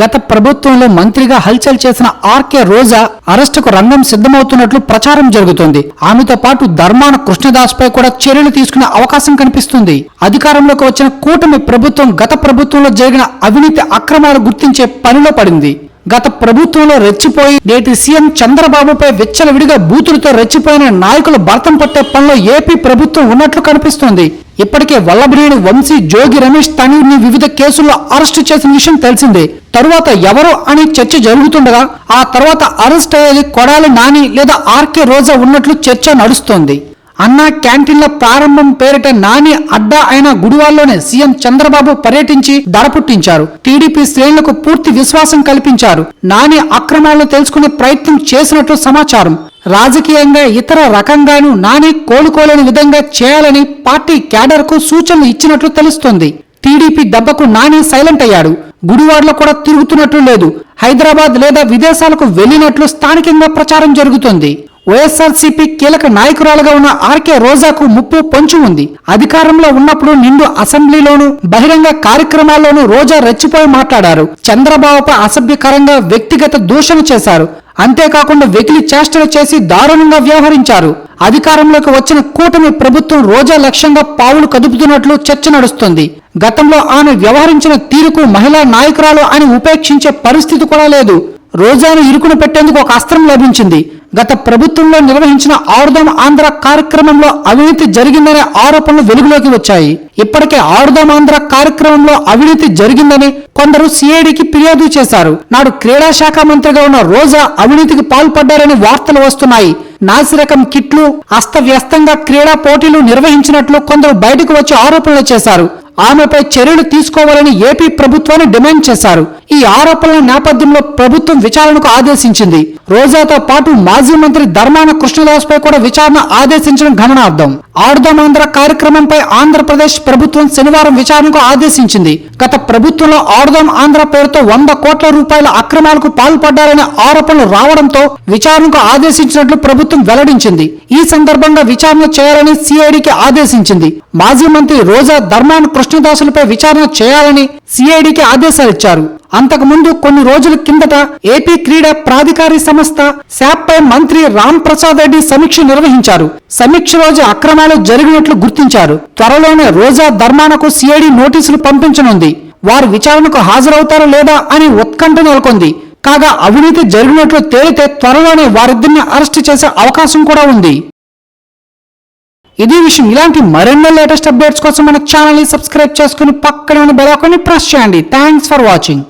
గత ప్రభుత్వంలో మంత్రిగా హల్చల్ చేసిన ఆర్కే రోజా అరెస్టుకు రంగం సిద్ధమవుతున్నట్లు ప్రచారం జరుగుతోంది. ఆమెతో పాటు ధర్మాన కృష్ణదాస్ పై కూడా చర్యలు తీసుకునే అవకాశం కనిపిస్తుంది. అధికారంలోకి వచ్చిన కూటమి ప్రభుత్వం గత ప్రభుత్వంలో జరిగిన అవినీతి అక్రమాలు గుర్తించే పనిలో పడింది. గత ప్రభుత్వంలో రెచ్చిపోయి నేటి సీఎం చంద్రబాబుపై విచ్చలవిడిగా బూతులతో రెచ్చిపోయిన నాయకులు భర్తం పట్టే పనిలో ఏపీ ప్రభుత్వం ఉన్నట్లు కనిపిస్తోంది. ఇప్పటికే వల్లభనేని వంశీ జోగి రమేష్ తనూర్ని వివిధ కేసుల్లో అరెస్టు చేసిన విషయం తెలిసిందే. తరువాత ఎవరు అని చర్చ జరుగుతుండగా ఆ తర్వాత అరెస్ట్ అయ్యేది కొడాలి నాని లేదా ఆర్కే రోజా ఉన్నట్లు చర్చ నడుస్తోంది. అన్నా క్యాంటీన్ల ప్రారంభం పేరిట నాని అడ్డా అయిన గుడివాల్లోనే సీఎం చంద్రబాబు పర్యటించి దడ పుట్టించారు. టీడీపీ శ్రేణులకు పూర్తి విశ్వాసం కల్పించారు. నాని అక్రమాలను తెలుసుకునే ప్రయత్నం చేసినట్లు సమాచారం. రాజకీయంగా ఇతర రకంగాను నాని కోలుకోలేని విధంగా చేయాలని పార్టీ క్యాడర్కు సూచనలు ఇచ్చినట్లు తెలుస్తోంది. టీడీపీ దెబ్బకు నాని సైలెంట్ అయ్యాడు. గుడివాడలో కూడా తిరుగుతున్నట్లు లేదు. హైదరాబాద్ లేదా విదేశాలకు వెళ్ళినట్లు స్థానికంగా ప్రచారం జరుగుతోంది. వైఎస్ఆర్సీపీ కీలక నాయకురాలుగా ఉన్న ఆర్కే రోజాకు ముప్పు పొంచి ఉంది. అధికారంలో ఉన్నప్పుడు నిండు అసెంబ్లీలోను బహిరంగ కార్యక్రమాల్లోనూ రోజా రెచ్చిపోయి మాట్లాడారు. చంద్రబాబుపై అసభ్యకరంగా వ్యక్తిగత దూషణ చేశారు. అంతేకాకుండా వెకిలి చేష్టలు చేసి దారుణంగా వ్యవహరించారు. అధికారంలోకి వచ్చిన కూటమి ప్రభుత్వం రోజా లక్ష్యంగా పావులు కదుపుతున్నట్లు చర్చ నడుస్తుంది. గతంలో ఆమె వ్యవహరించిన తీరుకు మహిళా నాయకురాలు అని ఉపేక్షించే పరిస్థితి కూడా లేదు. రోజాను ఇరుకును పెట్టేందుకు ఒక అస్త్రం లభించింది. గత ప్రభుత్వంలో నిర్వహించిన ఆరుదాం ఆంధ్ర కార్యక్రమంలో అవినీతి జరిగిందనే ఆరోపణలు వెలుగులోకి వచ్చాయి. ఇప్పటికే ఆరుదాం ఆంధ్ర కార్యక్రమంలో అవినీతి జరిగిందని కొందరు సిఐడికి ఫిర్యాదు చేశారు. నాడు క్రీడా శాఖ మంత్రిగా ఉన్న రోజా అవినీతికి పాల్పడ్డారని వార్తలు వస్తున్నాయి. నాసిరకం కిట్లు అస్తవ్యస్తంగా క్రీడా పోటీలు నిర్వహించినట్లు కొందరు బయటకు వచ్చి ఆరోపణలు చేశారు. ఆమెపై చర్యలు తీసుకోవాలని ఏపీ ప్రభుత్వాన్ని డిమాండ్ చేశారు. ఈ ఆరోపణల నేపథ్యంలో ప్రభుత్వం విచారణకు ఆదేశించింది. రోజాతో పాటు మాజీ మంత్రి ధర్మాన కృష్ణదాస్ పై కూడా విచారణ ఆదేశించడం గమనార్థం ఆర్ధమాంధ్ర కార్యక్రమంపై ఆంధ్రప్రదేశ్ ప్రభుత్వం శనివారం విచారణకు ఆదేశించింది. గత ప్రభుత్వంలో ఆడదాం ఆంధ్ర పేరుతో వంద కోట్ల రూపాయల అక్రమాలకు పాల్పడ్డారనే ఆరోపణలు రావడంతో విచారణకు ఆదేశించినట్లు ప్రభుత్వం వెల్లడించింది. ఈ సందర్భంగా విచారణ చేయాలని సిఐడికి ఆదేశించింది. మాజీ మంత్రి రోజా ధర్మాన కృష్ణదాసులపై విచారణ చేయాలని సిఐడికి ఆదేశాలిచ్చారు అంతకుముందు కొన్ని రోజుల కిందట ఏపీ క్రీడా ప్రాధికారి సంస్థ శాప్పై మంత్రి రామ్ ప్రసాద్ రెడ్డి సమీక్ష నిర్వహించారు. సమీక్ష రోజు అక్రమాలు జరిగినట్లు గుర్తించారు. త్వరలోనే రోజా ధర్మానకు సిఐడి నోటీసులు పంపించనుంది. వారు విచారణకు హాజరవుతారా లేదా అని ఉత్కంఠ నెలకొంది. కాగా అవినీతి జరిగినట్లు తేలితే త్వరలోనే వారిద్దరిని అరెస్ట్ చేసే అవకాశం కూడా ఉంది. ఇదే విషయం. ఇలాంటి మరెన్నో లేటెస్ట్ అప్డేట్స్ కోసం మన ఛానల్ని సబ్స్క్రైబ్ చేసుకుని పక్కనే ఉన్న బెల్ ప్రెస్ చేయండి. Thanks for watching.